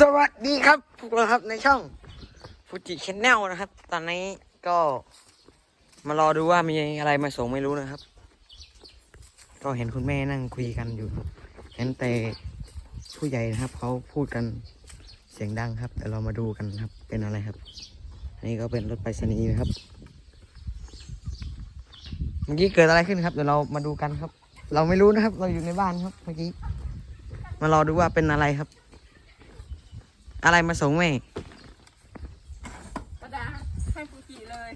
สวัสดีครับพวกเราครับในช่องฟูจิชแนลนะครับ ตอนนี้ก็มารอดูว่ามีอะไรมาส่งไม่รู้นะครับ ก็เห็นคุณแม่นั่งคุยกันอยู่เห็นแต่ผู้ใหญ่นะครับเขาพูดกันเสียงดังครับ แต่เรามาดูกันครับ เป็นอะไรครับ อันนี้ก็เป็นรถไปรษณีย์นะครับ เมื่อกี้เกิดอะไรขึ้นครับเดี๋ยวเรามาดูกันครับ เราไม่รู้นะครับ เราอยู่ในบ้านครับ เมื่อกี้ มารอดูว่าเป็นอะไรครับ อะไรมาส่งแม่กระดาษให้ฟูจิเลย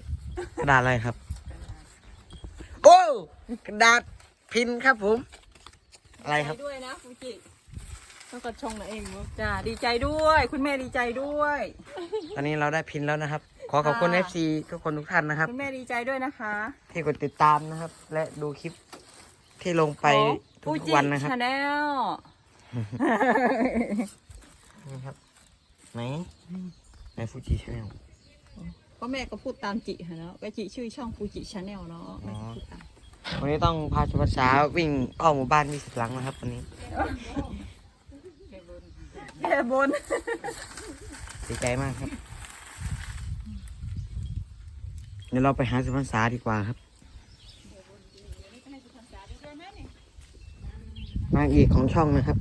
กระดาษอะไรครับ โอ้กระดาษพินครับผม อะไรครับดีใจด้วยนะฟูจิต้องกดชงนะเองจ้าดีใจด้วย คุณแม่ดีใจด้วย ตอนนี้เราได้พินแล้วนะครับ ขอขอบคุณค่ะ FC ทุกคนทุกท่านนะครับ คุณแม่ดีใจด้วยนะคะ ที่กดติดตามนะครับ และดูคลิปที่ลงไปทุฟูกจิๆวันนะครับชาแนลนี่ครับ ไหนในฟูจิชาแนลก็แม่ก็พูดตามจิค่ะเนาะก็จิชื่อช่องฟูจิชาแนลเนาะอ๋อพูดตามวันนี้ต้องพาชมภาษาวิ่งอ้อมหมู่บ้านมีสิบหลังนะครับวันนี้แก้บนดีใจมากครับ เดี๋ยวเราไปหาสุพรรษาดีกว่าครับนางเอกของช่องนะครับ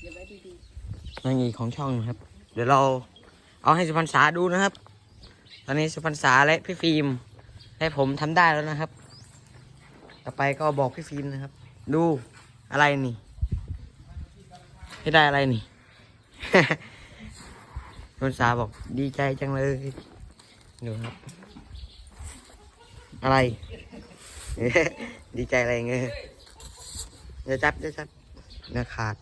เดี๋ยวไว้ดี นางเอกของช่องนะครับ เดี๋ยวเราเอาให้สุพรรษาดูนะครับ ตอนนี้สุพรรษาและพี่ฟิล์มและผมทำได้แล้วนะครับ ต่อไปก็บอกพี่ฟิล์มนะครับ ดูอะไรนี่ให้ได้อะไรนี่ สุพรรษาบอกดีใจจังเลยดูครับ อะไร ดีใจอะไรเงี้ยเดี๋ยจับเดี๋ยจับเนื้อขาด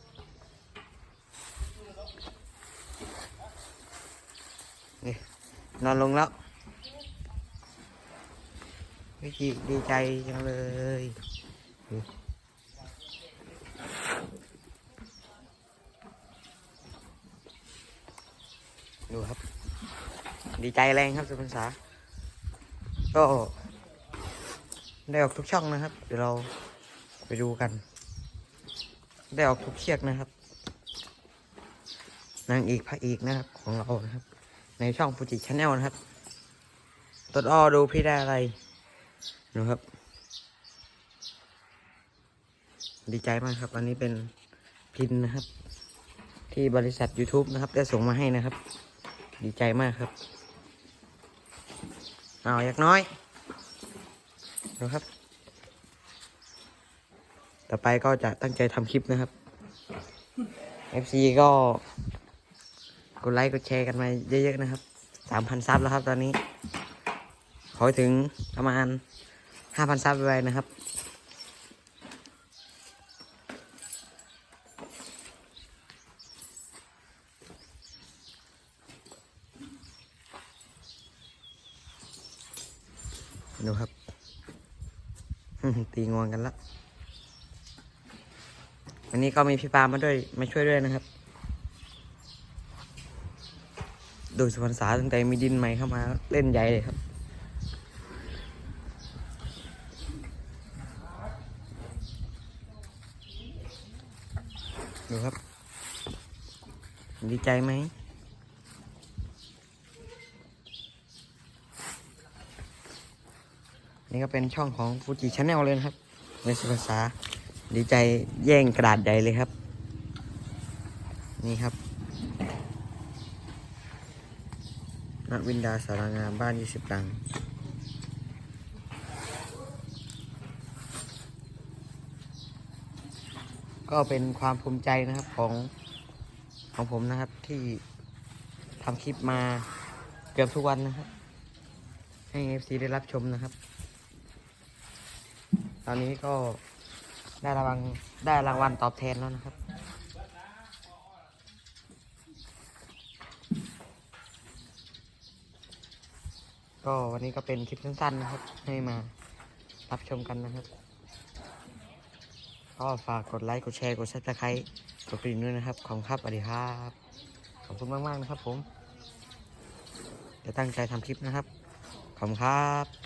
นอนลงแล้ววิจิดีใจจังเลยดูครับ ดีใจแรงครับสุพรรษาก็ได้ออกทุกช่องนะครับ เดี๋ยวเราไปดูกัน ได้ออกทุกเชือกนะครับนางเอกพระเอกนะครับของเรานะครับ ในช่องฟูจิชาแนลนะครับต้นอ้อดูพี่ได้อะไรดูครับ ดีใจมากครับ อันนี้เป็นพินนะครับ ที่บริษัท YouTube นะครับ ได้ส่งมาให้นะครับ ดีใจมากครับเอาอยากน้อยดูครับ ต่อไปก็จะตั้งใจทำคลิปนะครับ FC ก็ กดไลค์กดแชร์กันมาเยอะๆนะครับสามพันซับแล้วครับตอนนี้ ขอถึงประมาณห้าพันซับไปนะครับ ดูครับ ตีงวงกันแล้ววันนี้ก็มีพี่ปามาด้วยมาช่วยด้วยนะครับ ดูสุพรรณษาตั้งแต่มีดินใหม่เข้ามาเล่นใหญ่เลยครับ ดูครับ ดีใจไหมนี่ก็เป็นช่องของฟูจิชาแนลเลยนะครับในสุพรรณษาดีใจแย่งกระดาษใหญ่เลยครับ นี่ครับ ณวินดาสารางามบ้าน20หลัง ก็เป็นความภูมิใจนะครับของของผมนะครับที่ทำคลิปมาเกือบทุกวันนะครับ ให้ FC ได้รับชมนะครับ ตอนนี้ก็ได้รางวัลได้รางวัลตอบแทนแล้วนะครับ ก็วันนี้ก็เป็นคลิปสั้นๆนะครับ ให้มารับชมกันนะครับ ก็ฝากกดไลค์ กดแชร์ กดซับสไครต์กดกระดิ่งด้วยนะครับ ขอบคุณครับสวัสดีครับ ขอบคุณมากๆนะครับผม จะตั้งใจทำคลิปนะครับ ขอบคุณครับ